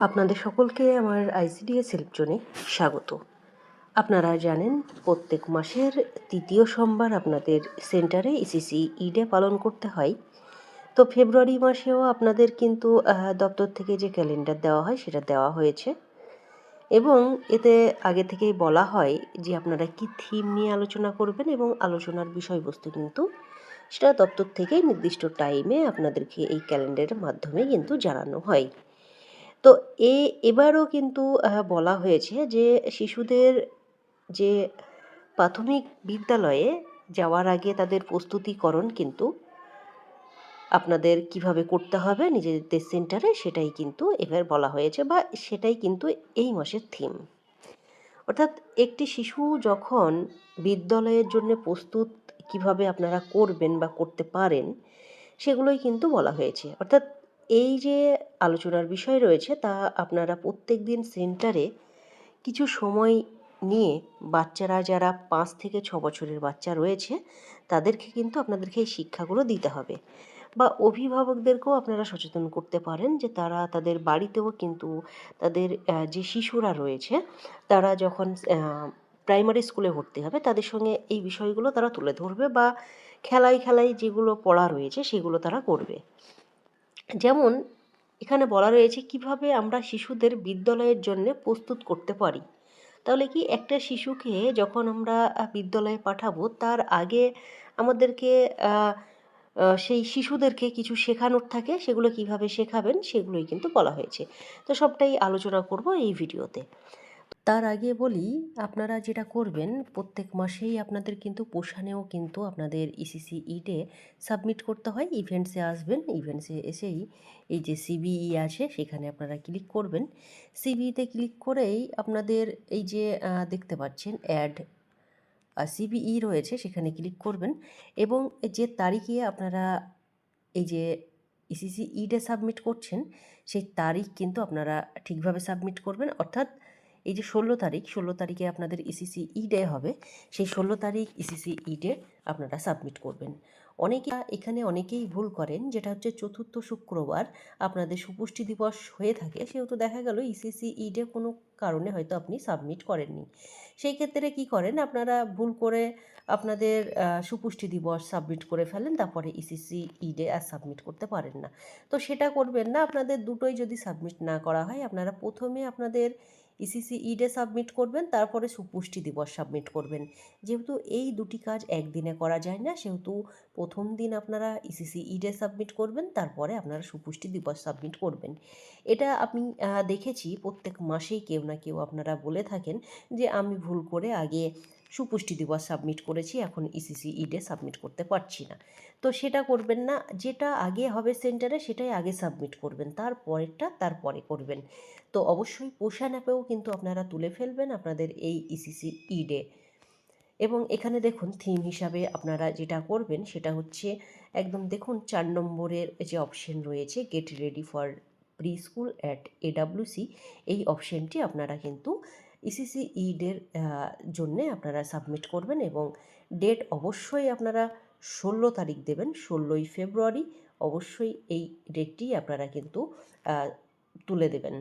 আপনাদের সকলকে আমার আইসিডিএস হেল্প জোনে স্বাগত। আপনারা জানেন, প্রত্যেক মাসের তৃতীয় সোমবার আপনাদের সেন্টারে ইসিসি ইডে পালন করতে হয়। তো ফেব্রুয়ারি মাসেও আপনাদের কিন্তু দপ্তর থেকে যে ক্যালেন্ডার দেওয়া হয়, সেটা দেওয়া হয়েছে। এবং এতে আগে থেকেই বলা হয় যে আপনারা কি থিম নিয়ে আলোচনা করবেন এবং আলোচনার বিষয়বস্তু কিন্তু সেটা দপ্তর থেকে নির্দিষ্ট টাইমে আপনাদেরকে এই ক্যালেন্ডারের মাধ্যমে কিন্তু জানানো হয়। তো এ, এবারও কিন্তু বলা হয়েছে যে শিশুদের যে প্রাথমিক বিদ্যালয়ে যাওয়ার আগে তাদের প্রস্তুতিকরণ কিন্তু আপনাদের কীভাবে করতে হবে নিজেদের সেন্টারে সেটাই কিন্তু এবার বলা হয়েছে বা সেটাই কিন্তু এই মাসের থিম অর্থাৎ একটি শিশু যখন বিদ্যালয়ের জন্য প্রস্তুত কীভাবে আপনারা করবেন বা করতে পারেন, সেগুলোই কিন্তু বলা হয়েছে। অর্থাৎ এই যে আলোচনার বিষয় রয়েছে, তা আপনারা প্রত্যেক দিন সেন্টারে কিছু সময় নিয়ে বাচ্চারা যারা পাঁচ থেকে ছ বছরের বাচ্চা রয়েছে, তাদেরকে কিন্তু আপনাদেরকে এই শিক্ষাগুলো দিতে হবে। বা অভিভাবকদেরকেও আপনারা সচেতন করতে পারেন যে তারা তাদের বাড়িতেও কিন্তু তাদের যে শিশুরা রয়েছে, তারা যখন প্রাইমারি স্কুলে ভর্তি হবে, তাদের সঙ্গে এই বিষয়গুলো তারা তুলে ধরবে বা খেলায় খেলায় যেগুলো পড়া রয়েছে, সেগুলো তারা করবে। যেমন এখানে বলা রয়েছে কীভাবে আমরা শিশুদের বিদ্যালয়ের জন্য প্রস্তুত করতে পারি। তাহলে কি একটা শিশুকে যখন আমরা বিদ্যালয়ে পাঠাবো, তার আগে আমাদেরকে সেই শিশুদেরকে কিছু শেখানোর থাকে, সেগুলো কীভাবে শেখাবেন, সেগুলোই কিন্তু বলা হয়েছে। তো সবটাই আলোচনা করব এই ভিডিওতে। তার আগে বলি, আপনারা যেটা করবেন, প্রত্যেক মাসেই আপনাদের কিন্তু পোষানেও কিন্তু আপনাদের E ইসিসি ইডে সাবমিট করতে হয়। ইভেন্টসে আসবেন ইভেন্টসে এসেই এই যে সিবিই আছে, সেখানে আপনারা ক্লিক করবেন। সিবিইতে ক্লিক করেই আপনাদের এই যে দেখতে পাচ্ছেন অ্যাড সিবিই রয়েছে, সেখানে ক্লিক করবেন এবং যে তারিখে আপনারা এই যে E ইসিসি ইডে সাবমিট করছেন, সেই তারিখ কিন্তু আপনারা ঠিকভাবে সাবমিট করবেন। অর্থাৎ এই যে ষোলো তারিখ, ষোলো তারিখে আপনাদের E ইসিসি ই ডে হবে। সেই ষোলো তারিখ E ইসিসি ই ডে আপনারা সাবমিট করবেন। অনেকে এখানে অনেকেই ভুল করেন, যেটা হচ্ছে চতুর্থ শুক্রবার আপনাদের সুপুষ্টি দিবস হয়ে থাকে। সেহেতু দেখা গেল E ইসিসি ই ডে কোনো কারণে হয়তো আপনি সাবমিট করেননি। সেই ক্ষেত্রে কি করেন, আপনারা ভুল করে আপনাদের সুপুষ্টি দিবস সাবমিট করে ফেলেন, তারপরে E ইসিসি ই ডে আর সাবমিট করতে পারেন না। তো সেটা করবেন না, আপনাদের দুটোই যদি সাবমিট না করা হয়, আপনারা প্রথমে আপনাদের ইসিসি ইডে সাবমিট করবেন, তারপরে সুপুষ্টি দিবস সাবমিট করবেন। যেহেতু এই দুটি কাজ একদিনে করা যায় না, সেহেতু প্রথম দিন আপনারা ইসিসি ইডে সাবমিট করবেন, তারপরে আপনারা সুপুষ্টি দিবস সাবমিট করবেন। এটা আমি দেখেছি, প্রত্যেক মাসেই কেউ না কেউ আপনারা বলে থাকেন যে, আমি ভুল করে আগে সুপুষ্টি দিবস সাবমিট করেছি, এখন ইসিসি ইডে সাবমিট করতে পারছি না। তো সেটা করবেন না, যেটা আগে হবে সেন্টারে সেটাই আগে সাবমিট করবেন তারপরেরটা তারপরে করবেন। তো অবশ্যই পোষান অ্যাপেও কিন্তু আপনারা তুলে ফেলবেন আপনাদের এই E ইসিসি ইডে এবং এখানে দেখুন থিম হিসাবে আপনারা যেটা করবেন, সেটা হচ্ছে একদম দেখুন, চার নম্বরের যে অপশন রয়েছে get ready for preschool at AWC এই অপশনটি আপনারা কিন্তু E ইসিসি ইডের জন্যে আপনারা সাবমিট করবেন এবং ডেট অবশ্যই আপনারা ষোলো তারিখ দেবেন, ষোলোই ফেব্রুয়ারি অবশ্যই এই ডেটটি আপনারা কিন্তু তুলে দেবেন।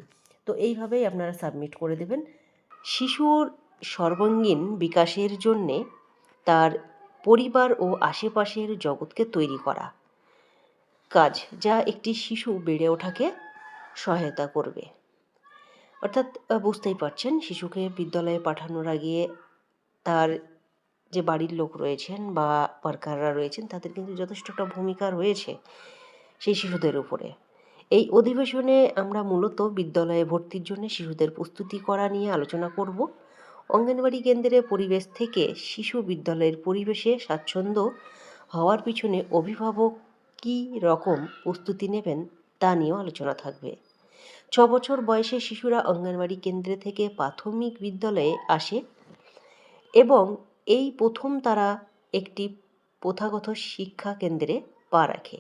তো এইভাবেই আপনারা সাবমিট করে দেবেন। শিশুর সর্বাঙ্গীন বিকাশের জন্যে তার পরিবার ও আশেপাশের জগৎকে তৈরি করা কাজ, যা একটি শিশু বেড়ে ওঠাকে সহায়তা করবে। অর্থাৎ বুঝতেই পারছেন, শিশুকে বিদ্যালয়ে পাঠানোর আগে তার যে বাড়ির লোক রয়েছেন বা ওয়ার্কাররা রয়েছেন, তাদের কিন্তু যথেষ্ট একটা ভূমিকা রয়েছে সেই শিশুদের উপরে। এই অধিবেশনে আমরা মূলত বিদ্যালয়ে ভর্তির জন্য শিশুদের প্রস্তুতি করা নিয়ে আলোচনা করব। অঙ্গনবাড়ি কেন্দ্রের পরিবেশ থেকে শিশু বিদ্যালয়ের পরিবেশে স্বাচ্ছন্দ্য হওয়ার পিছনে অভিভাবক কী রকম প্রস্তুতি নেবেন তা নিয়েও আলোচনা থাকবে। ছ বছর বয়সে শিশুরা অঙ্গনওয়াড়ি কেন্দ্রে থেকে প্রাথমিক বিদ্যালয়ে আসে এবং এই প্রথম তারা একটি প্রথাগত শিক্ষা কেন্দ্রে পা রাখে।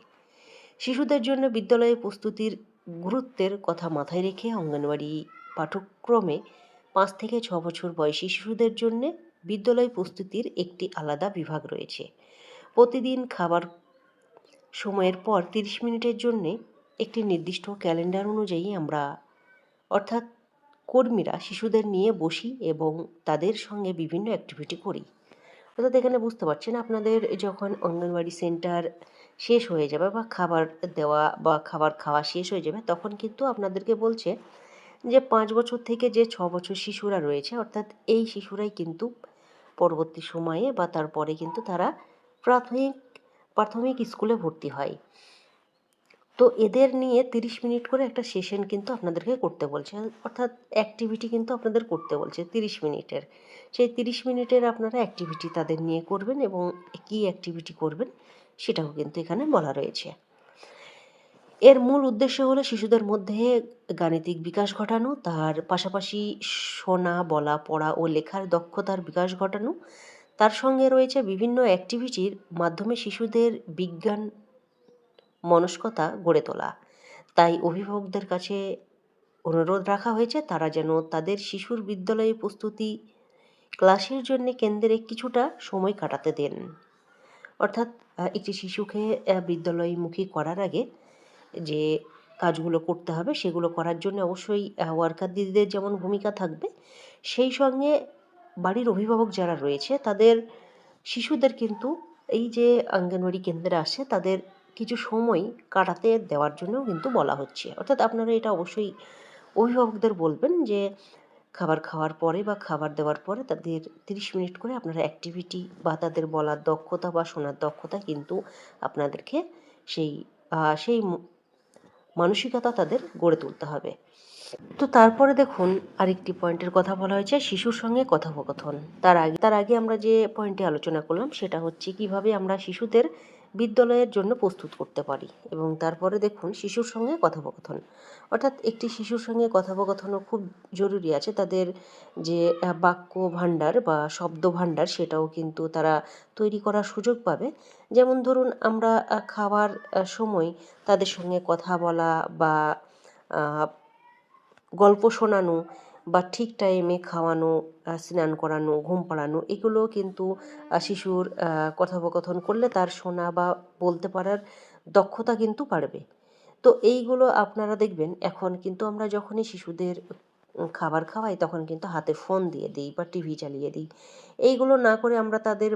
শিশুদের জন্য বিদ্যালয়ে প্রস্তুতির গুরুত্বের কথা মাথায় রেখে অঙ্গনওয়াড়ি পাঠ্যক্রমে পাঁচ থেকে ছ বছর বয়সী শিশুদের জন্য বিদ্যালয় প্রস্তুতির একটি আলাদা বিভাগ রয়েছে। প্রতিদিন খাবার সময়ের পর তিরিশ মিনিটের জন্যে একটি নির্দিষ্ট ক্যালেন্ডার অনুযায়ী আমরা, অর্থাৎ কর্মীরা শিশুদের নিয়ে বসি এবং তাদের সঙ্গে বিভিন্ন অ্যাক্টিভিটি করি। অর্থাৎ এখানে বুঝতে পারছেন আপনাদের যখন অঙ্গনওয়াড়ি সেন্টার শেষ হয়ে যাবে বা খাবার দেওয়া বা খাবার খাওয়া শেষ হয়ে যাবে, তখন কিন্তু আপনাদেরকে বলছে যে পাঁচ বছর থেকে যে ছ বছর শিশুরা রয়েছে, অর্থাৎ এই শিশুরাই কিন্তু পরবর্তী সময়ে বা তারপরে কিন্তু তারা প্রাথমিক প্রাথমিক স্কুলে ভর্তি হয়। তো এদের নিয়ে তিরিশ মিনিট করে একটা সেশন কিন্তু আপনাদেরকে করতে বলছে। অর্থাৎ অ্যাক্টিভিটি কিন্তু আপনাদের করতে বলছে তিরিশ মিনিটের। সেই তিরিশ মিনিটের আপনারা অ্যাক্টিভিটি তাদের নিয়ে করবেন এবং কী অ্যাক্টিভিটি করবেন সেটাও কিন্তু এখানে বলা রয়েছে। এর মূল উদ্দেশ্য হলো শিশুদের মধ্যে গাণিতিক বিকাশ ঘটানো, তার পাশাপাশি শোনা, বলা, পড়া ও লেখার দক্ষতার বিকাশ ঘটানো। তার সঙ্গে রয়েছে বিভিন্ন অ্যাক্টিভিটির মাধ্যমে শিশুদের বিজ্ঞান মনস্কতা গড়ে তোলা। তাই অভিভাবকদের কাছে অনুরোধ রাখা হয়েছে, তারা যেন তাদের শিশুর বিদ্যালয়ে প্রস্তুতি ক্লাসের জন্য কেন্দ্রে কিছুটা সময় কাটাতে দেন। অর্থাৎ একটি শিশুকে বিদ্যালয়মুখী করার আগে যে কাজগুলো করতে হবে, সেগুলো করার জন্য অবশ্যই ওয়ার্কার দিদিদের যেমন ভূমিকা থাকবে, সেই সঙ্গে বাড়ির অভিভাবক যারা রয়েছে, তাদের শিশুদের কিন্তু এই যে অঙ্গনওয়াড়ি কেন্দ্রে আসে, তাদের কিছু সময় কাটাতে দেওয়ার জন্যও কিন্তু বলা হচ্ছে। অর্থাৎ আপনারা এটা অবশ্যই অভিভাবকদের বলবেন যে, খাবার খাওয়ার পরে বা খাবার দেওয়ার পরে তাদের তিরিশ মিনিট করে আপনারা অ্যাক্টিভিটি বা তাদের বলার দক্ষতা বা শোনার দক্ষতা কিন্তু আপনাদেরকে সেই সেই মানসিকতা তাদের গড়ে তুলতে হবে। তো তারপরে দেখুন, আরেকটি পয়েন্টের কথা বলা হয়েছে, শিশুর সঙ্গে কথোপকথন। তার আগে তার আগে আমরা যে পয়েন্টে আলোচনা করলাম সেটা হচ্ছে কীভাবে আমরা শিশুদের বিদ্যালয়ের জন্য প্রস্তুত করতে পারি এবং তারপরে দেখুন শিশুর সঙ্গে কথোপকথন। অর্থাৎ একটি শিশুর সঙ্গে কথোপকথনও খুব জরুরি আছে। তাদের যে বাক্য ভাণ্ডার বা শব্দ ভাণ্ডার সেটাও কিন্তু তারা তৈরি করার সুযোগ পাবে। যেমন ধরুন আমরা খাওয়ার সময় তাদের সঙ্গে কথা বলা বা গল্প শোনানো বা ঠিক টাইমে খাওয়ানো স্নান করানো, ঘুম পাড়ানো এগুলো কিন্তু শিশুর কথোপকথন করলে তার শোনা বা বলতে পারার দক্ষতা কিন্তু বাড়বে। তো এইগুলো আপনারা দেখবেন, এখন কিন্তু আমরা যখনই শিশুদের খাবার খাওয়াই তখন কিন্তু হাতে ফোন দিয়ে দিই বা টিভি চালিয়ে দিই। এইগুলো না করে আমরা তাদের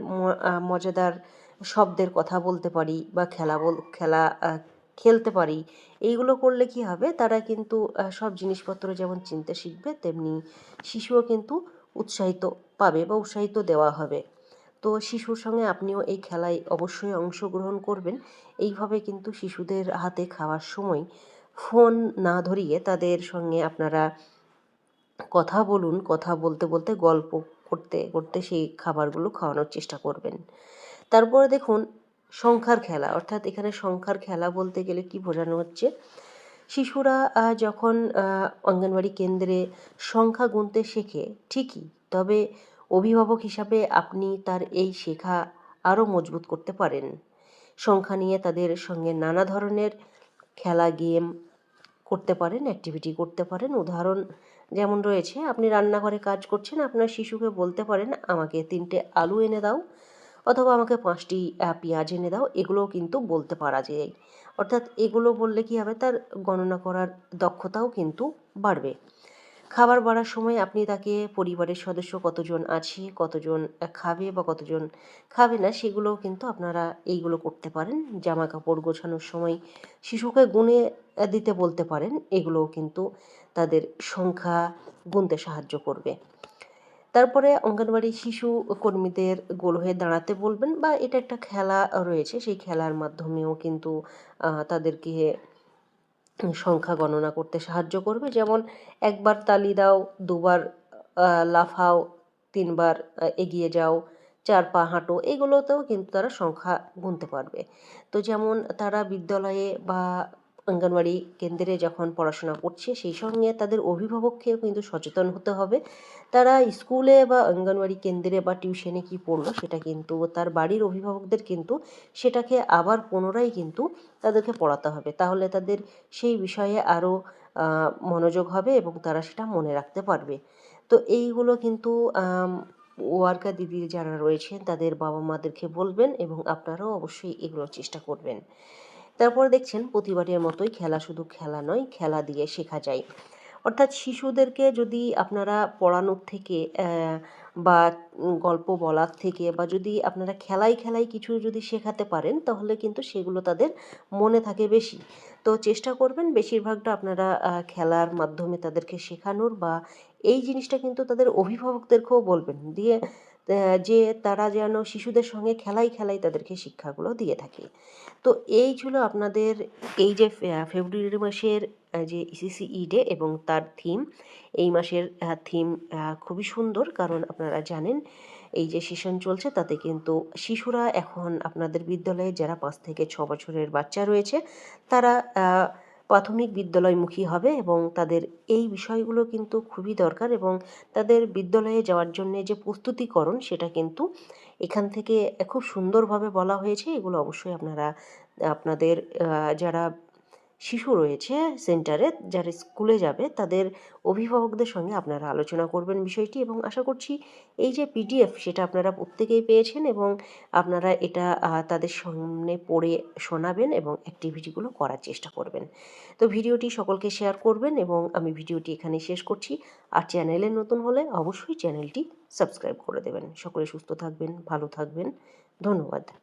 মজাদার শব্দের কথা বলতে পারি বা খেলা বল, খেলা খেলতে পারি। এইগুলো করলে কি হবে? তারা কিন্তু সব জিনিসপত্র যেমন চিনতে শিখবে, তেমনি শিশুও কিন্তু উৎসাহিত পাবে বা উৎসাহিত দেওয়া হবে। তো শিশুর সঙ্গে আপনিও এই খেলায় অবশ্যই অংশগ্রহণ করবেন। এইভাবে কিন্তু শিশুদের হাতে খাওয়ার সময় ফোন না ধরিয়ে তাদের সঙ্গে আপনারা কথা বলুন, কথা বলতে বলতে গল্প করতে করতে সেই খাবারগুলো খাওয়ানোর চেষ্টা করবেন। তারপরে দেখুন সংখ্যার খেলা। অর্থাৎ এখানে সংখ্যার খেলা বলতে গেলে কি বোঝানো হচ্ছে? শিশুরা যখন অঙ্গনওয়াড়ি কেন্দ্রে সংখ্যা গুনতে শেখে, ঠিকই, তবে অভিভাবক হিসাবে আপনি তার এই শেখা আরও মজবুত করতে পারেন। সংখ্যা নিয়ে তাদের সঙ্গে নানা ধরনের খেলা গেম করতে পারেন অ্যাক্টিভিটি করতে পারেন। উদাহরণ যেমন রয়েছে, আপনি রান্নাঘরে কাজ করছেন, আপনার শিশুকে বলতে পারেন, আমাকে তিনটে আলু এনে দাও। অথবা আমাকে পাঁচটি পেঁয়াজ এনে দাও, এগুলোও কিন্তু বলতে পারা যায়। অর্থাৎ এগুলো বললে কী হবে? তার গণনা করার দক্ষতাও কিন্তু বাড়বে। খাবার বাড়ার সময় আপনি তাকে পরিবারের সদস্য কতজন আছে, কতজন খাবে বা কতজন খাবে না, সেগুলোও কিন্তু আপনারা এইগুলো করতে পারেন। জামা কাপড় গোছানোর সময় শিশুকে গুনে দিতে বলতে পারেন। এগুলোও কিন্তু তাদের সংখ্যা গুনতে সাহায্য করবে। তারপরে অঙ্গনবাড়ি শিশু কর্মীদের গোল হয়ে দাঁড়াতে বলবেন বা এটা একটা খেলা রয়েছে, সেই খেলার মাধ্যমেও কিন্তু তাদেরকে সংখ্যা গণনা করতে সাহায্য করবে। যেমন একবার তালি দাও, দুবার লাফাও, তিনবার এগিয়ে যাও, চার পা হাঁটো, এগুলোতেও কিন্তু তারা সংখ্যা গুনতে পারবে। তো যেমন তারা বিদ্যালয়ে বা অঙ্গনওয়াড়ি কেন্দ্রে যখন পড়াশোনা করছে, সেই সঙ্গে তাদের অভিভাবককেও কিন্তু সচেতন হতে হবে। তারা স্কুলে বা অঙ্গনওয়াড়ি কেন্দ্রে বা টিউশনে কি পড়ল সেটা কিন্তু, তার বাড়ির অভিভাবকদের কিন্তু সেটাকে আবার পুনরায় কিন্তু তাদেরকে পড়াতে হবে। তাহলে তাদের সেই বিষয়ে আরও মনোযোগ হবে এবং তারা সেটা মনে রাখতে পারবে। তো এইগুলো কিন্তু ওয়ার্কার দিদি যারা রয়েছেন, তাদের বাবা মাদেরকে বলবেন এবং আপনারাও অবশ্যই এগুলোর চেষ্টা করবেন। তারপর দেখছেন প্রতিবারের মতোই খেলা শুধু খেলা নয়, খেলা দিয়ে শেখা যায়। অর্থাৎ শিশুদেরকে যদি আপনারা পড়ানোর থেকে বা গল্প বলার থেকে, বা যদি আপনারা খেলাই খেলাই কিছু যদি শেখাতে পারেন, তাহলে কিন্তু সেগুলো তাদের মনে থাকে বেশি। তো চেষ্টা করবেন বেশিরভাগটা আপনারা খেলার মাধ্যমে তাদেরকে শেখানোর বা এই জিনিসটা কিন্তু তাদের অভিভাবকদেরকেও বলবেন। দিয়ে যে তারা যেন শিশুদের সঙ্গে খেলাই খেলাই তাদেরকে শিক্ষাগুলো দিয়ে থাকে। তো এই ছিল আপনাদের এই যে ফেব্রুয়ারি মাসের যে ইসিসি ইডে এবং তার থিম এই মাসের থিম খুবই সুন্দর কারণ আপনারা জানেন, এই যে সেশন চলছে তাতে কিন্তু শিশুরা এখন আপনাদের বিদ্যালয়ে যারা পাঁচ থেকে ছ বছরের বাচ্চা রয়েছে, তারা প্রাথমিক বিদ্যালয়মুখী হবে এবং তাদের এই বিষয়গুলো কিন্তু খুবই দরকার এবং তাদের বিদ্যালয়ে যাওয়ার জন্য যে প্রস্তুতিকরণ সেটা কিন্তু এখান থেকে খুব সুন্দরভাবে বলা হয়েছে। এগুলো অবশ্যই আপনারা, আপনাদের যারা শিশু রয়েছে সেন্টারে যারা স্কুলে যাবে, তাদের অভিভাবকদের সঙ্গে আপনারা আলোচনা করবেন বিষয়টি এবং আশা করছি এই যে পিডিএফ সেটা আপনারা প্রত্যেকেই পেয়েছেন এবং আপনারা এটা তাদের সামনে পড়ে শোনাবেন এবং অ্যাক্টিভিটিগুলো করার চেষ্টা করবেন। তো ভিডিওটি সকলকে শেয়ার করবেন এবং আমি ভিডিওটি এখানে শেষ করছি। আর চ্যানেলে নতুন হলে অবশ্যই চ্যানেলটি সাবস্ক্রাইব করে দেবেন। সকলে সুস্থ থাকবেন, ভালো থাকবেন। ধন্যবাদ।